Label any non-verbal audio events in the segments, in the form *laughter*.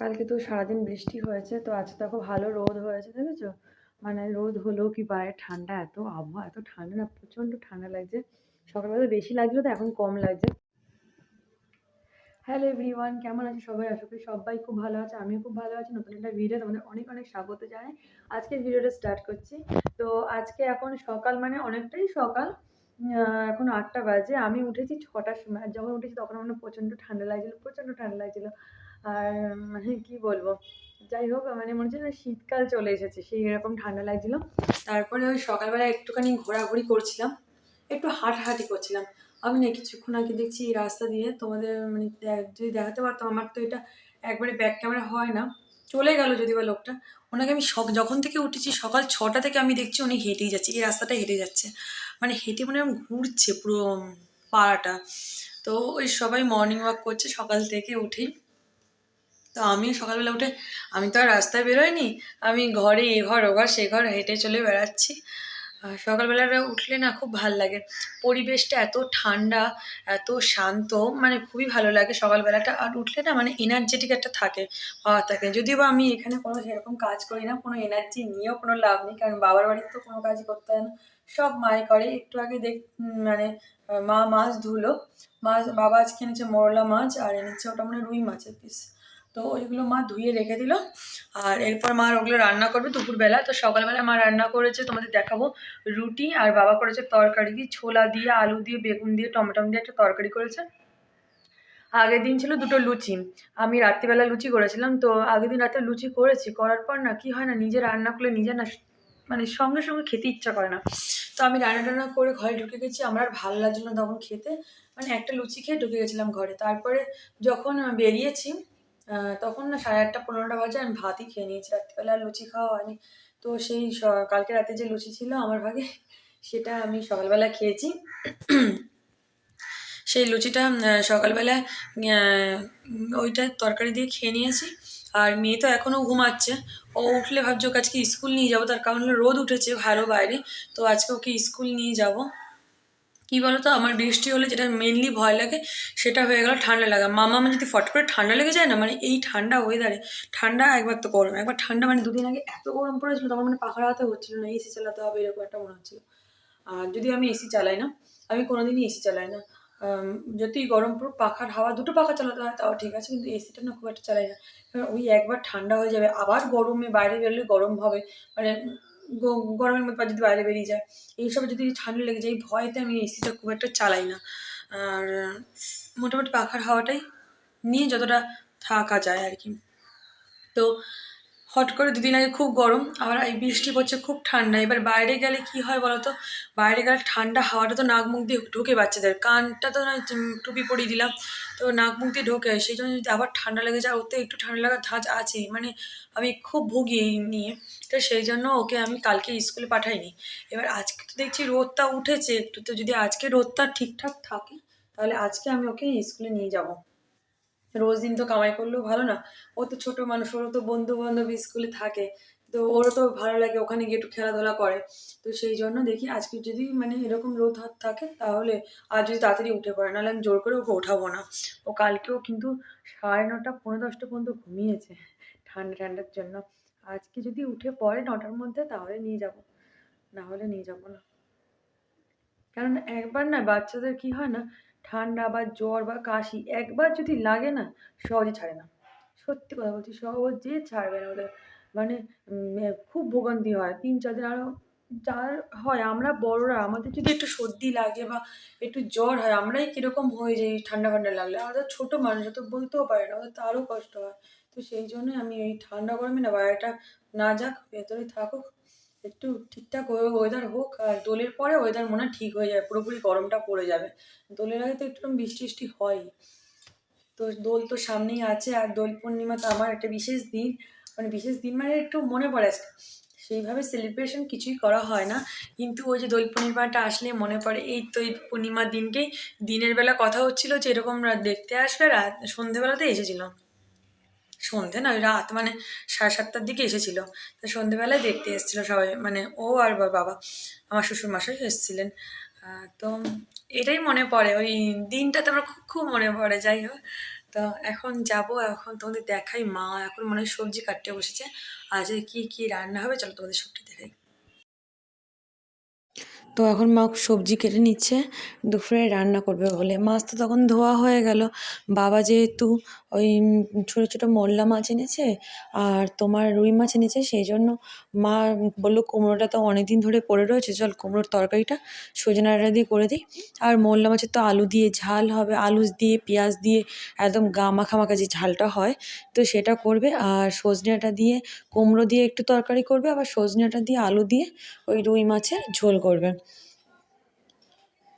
কালকে তো সারাদিন বৃষ্টি হয়েছে, তো আজ দেখো ভালো রোদ হয়েছে, দেখেছ? মানে রোদ হলেও কি বাইরে ঠান্ডা, এত আবহাওয়া, এত ঠান্ডা না, প্রচণ্ড ঠান্ডা লাগছে। সকালবেলা বেশি লাগছিল, তো এখন কম লাগছে। হ্যালো এভরিওয়ান কেমন আছে সবাই? আশা করি সবাই খুব ভালো আছে, আমিও খুব ভালো আছি। নতুন একটা ভিডিও তোমাদের অনেক অনেক স্বাগত জানাই। আজকের ভিডিওটা স্টার্ট করছি। তো আজকে এখন সকাল মানে অনেকটাই সকাল এখন আটটা বাজে। আমি উঠেছি ছটার সময়, আর যখন উঠেছি তখন আমার প্রচণ্ড ঠান্ডা লাগছিল, প্রচণ্ড ঠান্ডা লাগছিল। আর মানে কি বলব? যাই হোক মানে মনে হচ্ছে না শীতকাল চলে এসেছে, সেই এরকম ঠান্ডা লাগছিল। তারপরে ওই সকালবেলা একটুখানি ঘোরাঘুরি করছিলাম। একটু হাঁটাহাঁটি করছিলাম। আমি না কিছুক্ষণ আগে দেখছি এই রাস্তা দিয়ে তোমাদের মানে যদি দেখাতে পারতাম, আমার তো এটা একবারে ব্যাক ক্যামেরা হয় না। চলে গেল যদি বা লোকটা। ওনাকে আমি সক, যখন থেকে উঠেছি, সকাল ছটা থেকে আমি দেখছি উনি হেঁটেই যাচ্ছে, এই রাস্তাটা হেঁটে যাচ্ছে। মানে হেঁটে মানে ঘুরছে পুরো পাড়াটা। তো ওই সবাই মর্নিং ওয়াক করছে, সকাল থেকে উঠেই। তো আমি সকালবেলা উঠে, আমি তো আর রাস্তায় বেরোইনি, আমি ঘরে এ ঘর, ও ঘর, সে ঘর হেঁটে চলে বেড়াচ্ছি। সকালবেলাটা উঠলে না খুব ভালো লাগে। পরিবেশটা এত ঠান্ডা, এত শান্ত মানে খুবই ভালো লাগে সকালবেলাটা। আর উঠলে না মানে এনার্জেটিক একটা থাকে পাওয়া থাকে। যদিও বা আমি এখানে কোনো সেরকম কাজ করি না, কোনো এনার্জি নিয়েও কোনো লাভ নেই, কারণ বাবার বাড়িতে তো কোনো কাজই করতে হয় না। সব মাই করে, একটু আগে দেখ মানে মা মাছ ধুলো। মাছ, বাবা আজকে এনেছে মরলা মাছ, আর এনেছে ওটা মানে রুই মাছের পিস তো ওইগুলো মা ধুয়ে রেখে দিল। আর এরপর মা ওগুলো রান্না করবে দুপুরবেলা। তো সকালবেলা মা রান্না করেছে, তোমাদের দেখাবো। রুটি আর বাবা করেছে তরকারি দিয়ে ছোলা দিয়ে, আলু দিয়ে, বেগুন দিয়ে, টমেটম দিয়ে একটা তরকারি করেছে। আগের দিন ছিল দুটো লুচি। আমি রাত্রিবেলা লুচি করেছিলাম। তো আগের দিন রাতে লুচি করেছি, করার পর না কি হয় না, নিজে রান্না করলে নিজে না মানে সঙ্গে সঙ্গে খেতে ইচ্ছা করে না। তো আমি রান্না টান্না করে ঘরে ঢুকে গেছি। আমার আর ভালো লাগছিল না তখন খেতে। মানে একটা লুচি খেয়ে ঢুকে গেছিলাম ঘরে। তারপরে যখন বেরিয়েছি তখন না সাড়ে আটটা, পনেরোটা বাজে আমি ভাতই খেয়ে নিয়েছি। রাত্রিবেলা আর লুচি খাওয়া হয়নি। তো সেই কালকে রাতে যে লুচি ছিল আমার ভাগে, সেটা আমি সকালবেলা খেয়েছি। সেই লুচিটা সকালবেলা ওইটা তরকারি দিয়ে খেয়ে নিয়েছি। আর মেয়ে তো এখনও ঘুমাচ্ছে। ও উঠলে ভাবছ ওকে আজকে স্কুল নিয়ে যাব। তার কারণ হলো রোদ উঠেছে ভালো বাইরে। তো আজকে ওকে স্কুল নিয়ে যাব। কী বলো তো আমার বৃষ্টি হলে যেটা মেনলি ভয় লাগে, সেটা হয়ে গেল ঠান্ডা লাগা। মামা আমার যদি ফট করে ঠান্ডা লেগে যায় না মানে এই ঠান্ডা ওয়েদারে ঠান্ডা একবার তো গরম, একবার ঠান্ডা মানে দুদিন আগে এত গরম পড়েছিল, তখন মানে পাখা হাতে হচ্ছিল না এসি চালাতে হবে, এরকম একটা মনে হচ্ছিল। আর যদি আমি এসি চালাই না, আমি কোনোদিনই এসি চালাই না। যতই গরম পড়ুক, পাখার হাওয়া, দুটো পাখা চালাতে হয়, তাও ঠিক আছে, কিন্তু এসিটা না খুব একটা চালাই না। কারণ ওই একবার ঠান্ডা হয়ে যাবে, আবার গরমে বাইরে বেরোলে গরম হবে মানে গরমের মধ্যে যদি বাইরে বেরিয়ে যায়, এইসব যদি ঠান্ডা লেগে যায় ভয়তে আমি এসিটা খুব একটা চালাই না। আর, মোটামুটি পাখার হাওয়াটাই নিয়ে যতটা থাকা যায় আর কি। তো হট করে দুদিন আগে খুব গরম আবার এই বৃষ্টি পড়ছে খুব ঠান্ডা। এবার বাইরে গেলে কি হয় বলো তো বাইরে গেলে ঠান্ডা হাওয়াটা তো নাক মুখ দিয়ে ঢোকে বাচ্চাদের। কানটা তো উম, টুপি পরিয়ে দিলাম তো নাক মুখ দিয়ে ঢোকে। সেই জন্য যদি আবার ঠান্ডা লেগে যায় ওতে একটু ঠান্ডা লাগার ধাঁচ আছে। মানে আমি খুব ভুগি এই নিয়ে। তো সেই জন্য ওকে আমি কালকে স্কুলে পাঠাইনি। এবার আজকে তো দেখছি রোদটা উঠেছে একটু তো যদি আজকে রোদটা ঠিকঠাক থাকে তাহলে আজকে আমি ওকে স্কুলে নিয়ে যাব। রোজ দিন তো কামাই করলেও ভালো না। ও তো ছোট মানুষ, ওরও তো বন্ধু বান্ধব স্কুলে থাকে। তো ওরও তো ভালো লাগে ওখানে গিয়ে একটু খেলাধুলা করে। তো সেই জন্য দেখি আজকে যদি মানে এরকম রোদ হাত থাকে তাহলে আর যদি তাড়াতাড়ি উঠে পড়ে, নাহলে আমি জোর করে ওকে ওঠাবো না। ও কালকেও কিন্তু সাড়ে নটা, পৌনে দশটা পর্যন্ত ঘুমিয়েছে ঠান্ডা, ঠান্ডার জন্য। আজকে যদি উঠে পড়ে নটার মধ্যে তাহলে নিয়ে যাব। না হলে নিয়ে যাব না। কারণ একবার না বাচ্চাদের কি হয় না ঠান্ডা বা জ্বর বা কাশি একবার যদি লাগে না, সহজে ছাড়ে না। সত্যি কথা বলছি, সহজে ছাড়বে না ওদের। মানে খুব ভোগান্তি হয়। তিন, চার দিন আরও যার হয়, আমরা বড়রা, আমাদের যদি একটু সর্দি লাগে বা একটু জ্বর হয়, আমরাই কীরকম হয়ে যাই ঠান্ডা ফান্ডা লাগলে। আমাদের ছোটো মানুষ তো বলতেও পারে না, ওদের তো আরও কষ্ট হয়। তো সেই জন্য আমি এই ঠান্ডা গরমে না বাইরেটা না যাক, ভেতরে থাকুক। একটু ঠিকঠাক ওয়েদার হোক আর দোলের পরে ওয়েদার মনে ঠিক হয়ে যাবে, পুরোপুরি গরমটা পড়ে যাবে। দোলের আগে তো একটু বৃষ্টি বৃষ্টি হয়। তো দোল তো সামনেই আছে আর দোল পূর্ণিমা তো আমার একটা বিশেষ দিন। মানে বিশেষ দিন মানে একটু মনে পড়ে আজকে। সেইভাবে সেলিব্রেশন কিছুই করা হয় না। কিন্তু ওই যে দোল পূর্ণিমাটা আসলে মনে পড়ে। এই তো এই পূর্ণিমার দিনকেই দিনের বেলা কথা হচ্ছিল যে এরকম দেখতে আসবে, রাত সন্ধেবেলাতে এসেছিল। সন্ধে না, ওই রাত মানে সাড়ে সাতটার দিকে এসেছিল। তা সন্ধেবেলায় দেখতে এসেছিল সবাই মানে ও আর বাবা, আমার শ্বশুর মশাই এসেছিলেন তো এটাই মনে পড়ে, ওই দিনটাতে আমার খুব খুব মনে পড়ে, যাই হোক। তো এখন যাব, এখন তোমাদের দেখাই মা, এখন মনে হয় সবজি কাটতে বসেছে। আজ কি কি রান্না হবে, চলো তোমাদের সবটি দেখাই। তো এখন মা সবজি কেটে নিচ্ছে, দুপুরে রান্না করবে বলে। মাছ তো তখন ধোয়া হয়ে গেল। বাবা যেহেতু ওই ছোটো ছোটো মোল্লা মাছ এনেছে আর তোমার রুই মাছ এনেছে, সেই জন্য মা বলল কুমড়োটা তো অনেক দিন ধরে পড়ে রয়েছে, চল কুমড়োর তরকারিটা সজনে ডাঁটা দিয়ে করে দিই। আর মোল্লা মাছের তো আলু দিয়ে ঝাল হবে, আলু দিয়ে, পেঁয়াজ দিয়ে একদম গা মাখামাখা যে ঝালটা হয়, তো সেটা করবে। আর সজনে ডাঁটা দিয়ে কুমড়ো দিয়ে একটু তরকারি করবে, আবার সজনে ডাঁটা দিয়ে আলু দিয়ে ওই রুই মাছের ঝোল করবে।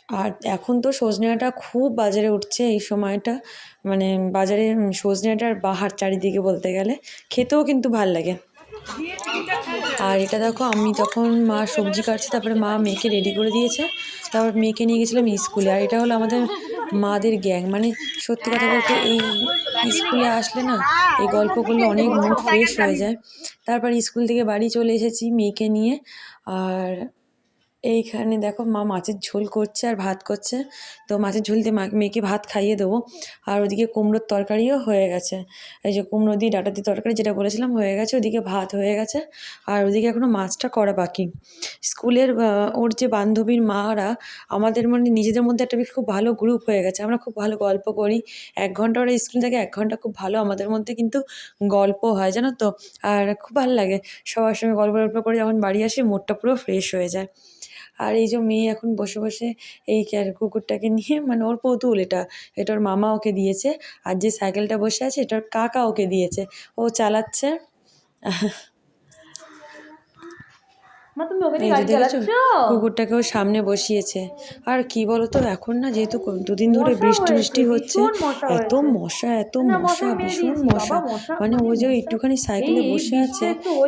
আর এখন তো সজনে ডাঁটা খুব বাজারে উঠছে এই সময়টা। মানে বাজারে সজনে ডাঁটার বাহার চারিদিকে বলতে গেলে। খেতেও কিন্তু ভালো লাগে। আর এটা দেখো, আমি তখন মা সবজি কাটছে, তারপরে মা মেয়েকে রেডি করে দিয়েছে। তারপর মেয়েকে নিয়ে গেছিলাম স্কুলে। আর এটা হলো আমাদের মাদের গ্যাং। মানে সত্যি কথা বলতে এই স্কুলে আসলে না, এই গল্প করলে অনেক মুড ফ্রেশ হয়ে যায়। তারপর স্কুল থেকে বাড়ি চলে এসেছি মেয়েকে নিয়ে। আর এইখানে দেখো মা মাছের ঝোল করছে আর ভাত করছে। তো মাছের ঝোল দিয়ে মেয়েকে ভাত খাইয়ে দেবো। আর ওদিকে কুমড়োর তরকারিও হয়ে গেছে। এই যে কুমড়ো দিয়ে ডাটা দিয়ে তরকারি যেটা বলেছিলাম হয়ে গেছে, ওদিকে ভাত হয়ে গেছে। আর ওদিকে এখনও মাছটা করা বাকি। স্কুলের ওর যে বান্ধবীর মারা, আমাদের মানে নিজেদের মধ্যে একটা খুব ভালো গ্রুপ হয়ে গেছে। আমরা খুব ভালো গল্প করি। এক ঘণ্টা ওরা স্কুল থেকে এক ঘণ্টা খুব ভালো আমাদের মধ্যে কিন্তু গল্প হয়, জানো তো? আর খুব ভালো লাগে। সবার সঙ্গে গল্প গল্প করে যখন বাড়ি আসি, মুডটা পুরো ফ্রেশ হয়ে যায়। আর এই যে মেয়ে এখন বসে বসে এই কুকুরটাকে নিয়ে *laughs* মানে ওর পৌতুল এটা। এটা ওর মামা ওকে দিয়েছে। আর যে সাইকেলটা বসে আছে, এটা ওর কাকা ওকে দিয়েছে। ও চালাচ্ছে। *laughs* মা তুমি যে গাড়ি দেখেছ? চালাচ্ছ? কুকুরটাকে ও সামনে বসিয়েছে। আর কি বলতো এখন না যেহেতু দুদিন ধরে বৃষ্টি বৃষ্টি হচ্ছে এত মশা এত মশা ভীষণ মশা। মানে ও যে একটুখানি সাইকেলে বসে আছে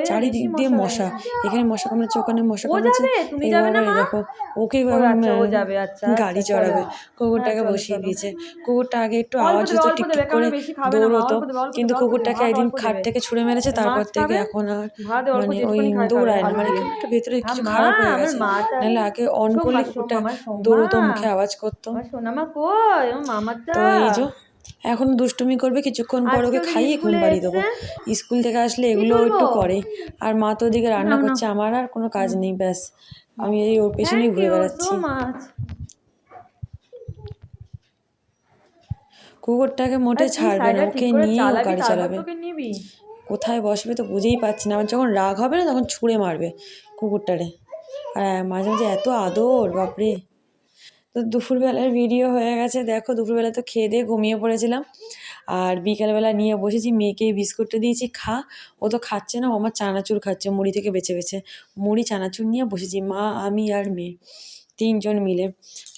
চারিদিক দিয়ে মশা এখানে মশা কামড়াচ্ছে ওখানে মশা ও কামড়াচ্ছে যাবে? তুমি এই যাবে না, বাবা, এই মা? দেখো ওকে আচ্ছা, যাবে, আচ্ছা, গাড়ি আচ্ছা, চড়াবে। কুকুরটাকে বসিয়ে দিয়েছে। কুকুরটা আগে একটু আওয়াজ হতো অল্প টিক দেবে, টিক করে দৌড়তো। কিন্তু কুকুরটাকে একদিন খাট থেকে ছুঁড়ে মেরেছে তারপর থেকে এখন আর মানে ওই দৌড়ায় না মানে ভেতরে কিছু খারাপ হয়ে গেছে। নাহলে আগে অন করলে আমার দৌড়তো মুখে আওয়াজ করতো। সোনামা কই? আমার তো। এই যে এখন দুষ্টুমি করবে কিছুক্ষণ পর ওকে খাইয়ে ঘুম পাড়িয়ে দেবো। স্কুল থেকে আসলে এগুলো একটু করে। আর মা তো ওদিকে রান্না। করছে আমার আর কোনো কাজ নেই ব্যাস। আমি এই ওর পেছনেই ঘুরে বেড়াচ্ছি। কুকুরটাকে মোটে ছাড়বে না ওকে নিয়ে গাড়ি চালাবে। কোথায় বসবে তো বুঝেই পাচ্ছি না। আমার যখন রাগ হবে না তখন ছুঁড়ে মারবে কুকুরটারে। আর মাঝে মাঝে এত আদর, বাপরে। তো দুপুরবেলার ভিডিও হয়ে গেছে। দেখো, দুপুরবেলা তো খেয়ে দিয়ে ঘুমিয়ে পড়েছিলাম। আর বিকালবেলা নিয়ে বসেছি, মেয়েকে বিস্কুটটা দিয়েছি, খা। ও তো খাচ্ছে না, ও আমার চানাচুর খাচ্ছে, মুড়ি থেকে বেছে বেছে। মুড়ি, চানাচুর নিয়ে বসেছি, মা, আমি আর মেয়ে। তিনজন মিলে।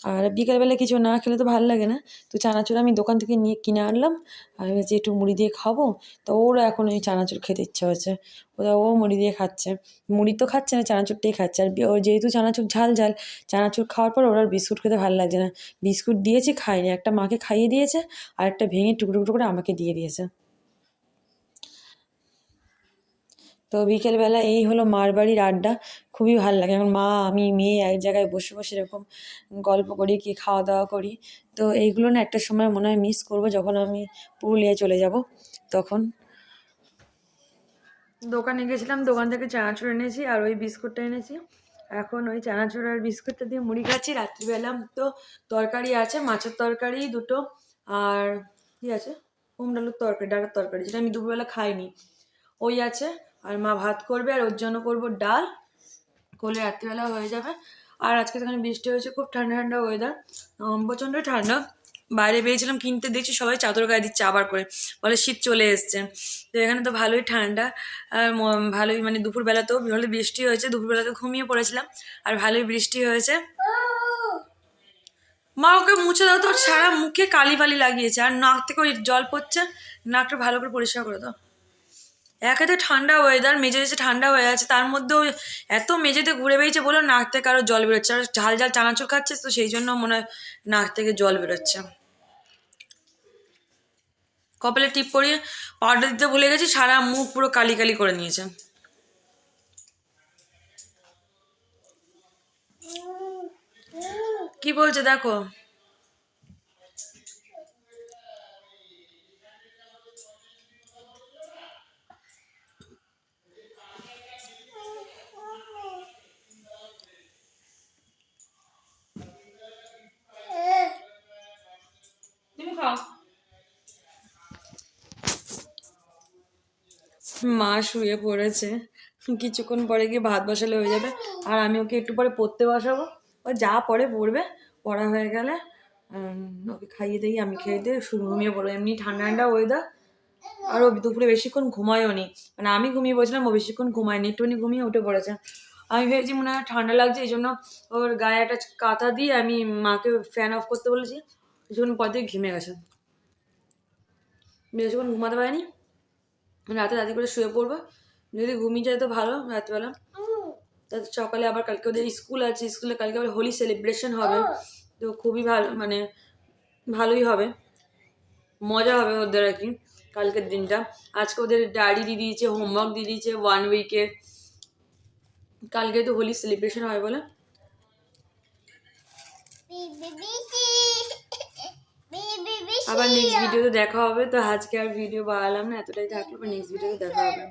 আর বিকালবেলা কিছু না খেলে তো ভালো লাগে না। তো চানাচুর আমি দোকান থেকে নিয়ে কিনে আনলাম। আমি যে একটু মুড়ি দিয়ে খাব। তো ওরও এখন ওই চানাচুর খেতে ইচ্ছে হয়েছে। ওরা ও মুড়ি দিয়ে খাচ্ছে। মুড়ি তো খাচ্ছে না, চানাচুরটাই খাচ্ছে। আর বি- ও যেহেতু চানাচুর ঝাল ঝাল, চানাচুর খাওয়ার পর ওর বিস্কুট খেতে ভালো লাগছে না। বিস্কুট দিয়েছি, খাইনি। একটা মাকে খাইয়ে দিয়েছে আর একটা ভেঙে টুকরো টুকরো করে আমাকে দিয়ে দিয়েছে। তো বিকেলবেলা এই হলো মার বাড়ির আড্ডা, খুবই ভালো লাগে। এখন মা, আমি, মেয়ে এক জায়গায় বসে বসে এরকম গল্প করি, কি খাওয়া দাওয়া করি। তো এইগুলো না একটা সময় মনে হয় মিস করব যখন আমি পুরুলিয়ায় চলে যাব, তখন। দোকানে গেছিলাম, দোকান থেকে চানাচুর এনেছি আর ওই বিস্কুটটা এনেছি। এখন ওই চানাচুর আর বিস্কুটটা দিয়ে মুড়ি খাচ্ছি। রাত্রিবেলা তো তরকারি আছে, মাছের তরকারি দুটো আর কি আছে? কুমড়ালুর তরকারি, ডালের তরকারি, যেটা আমি দুপুরবেলা খাইনি। ওই আছে আর মা ভাত করবে আর ওর জন্য করব ডাল। করলে রাত্রিবেলা হয়ে যাবে। আর আজকে তো এখানে বৃষ্টি হয়েছে, খুব ঠান্ডা ঠান্ডা ওয়েদার প্রচণ্ড ঠান্ডা। বাইরে বেরিয়েছিলাম, কিনতে দেখছি সবাই চাদর গায়ে দিচ্ছে আবার করে। বলে শীত চলে এসছে। তো এখানে তো ভালোই ঠান্ডা। আর ভালোই মানে দুপুরবেলাতেও ভালো বৃষ্টি হয়েছে, দুপুরবেলাতে ঘুমিয়ে পড়েছিলাম। আর ভালোই বৃষ্টি হয়েছে। মা, ওকে মুছে দাও তো, সারা মুখে কালি ফালি লাগিয়েছে। আর নাক থেকে জল পড়ছে। নাকটা ভালো করে পরিষ্কার করে দাও। একাতে ঠান্ডা ওয়েদার মেঝে এসে ঠান্ডা হয়ে আছে, তার মধ্যেও এত মেঝেতে ঘুরে বেরিয়েছে বলো, নাক থেকে আরও জল বেরোচ্ছে। আর ঝাল ঝাল চানাচুর খাচ্ছে, তো সেই জন্য মনে হয় নাক থেকে জল বেরোচ্ছে। কপালে টিপ পরিয়ে পাউডার দিতে ভুলে গেছি, সারা মুখ পুরো কালি কালি করে নিয়েছে। কি বলছে দেখো? খাও মা শুয়ে পড়েছে। কিছুক্ষণ পরে গিয়ে ভাত বসালে হয়ে যাবে। আর আমি ওকে একটু পরে পড়তে বসাবো। ও যা পরে পড়বে, পড়া হয়ে গেলে ওকে খাইয়ে দিই, আমি খেয়ে দিয়ে শুরু ঘুমিয়ে পড়ব। এমনি ঠান্ডা ঠান্ডা ওয়েদার আর ও দুপুরে বেশিক্ষণ ঘুমায়ও নি। মানে আমি ঘুমিয়ে পড়েছিলাম, ও বেশিক্ষণ ঘুমায়নি। একটুখানি ঘুমিয়ে উঠে পড়েছে। আমি ভেবেছি মনে হয় ঠান্ডা লাগছে, এই জন্য ওর গায়ে একটা কাঁথা দিয়ে আমি মাকে ফ্যান অফ করতে বলেছি। কিছুক্ষণ পর দিয়ে ঘেমে গেছে। বেশিক্ষণ ঘুমাতে পারিনি, রাতে রাতে করে শুয়ে পড়ব। যদি ঘুমিয়ে যায় তো ভালো রাতবেলা তাতে সকালে আবার কালকে ওদের স্কুল আছে, স্কুলে কালকে আবার হোলি সেলিব্রেশন হবে। তো খুবই ভালো মানে ভালোই হবে। মজা হবে ওদের আর কি, কালকের দিনটা। আজকে ওদের ডায়েরি দিয়ে দিয়েছে হোমওয়ার্ক দিয়ে দিয়েছে ওয়ান উইকে কালকে তো হোলি সেলিব্রেশন হবে বলে। আবার নেক্সট ভিডিওতে দেখা হবে তো আজকে আর ভিডিও বাড়ালাম না এতটাই থাকল নেক্সট ভিডিওতে দেখা হবে।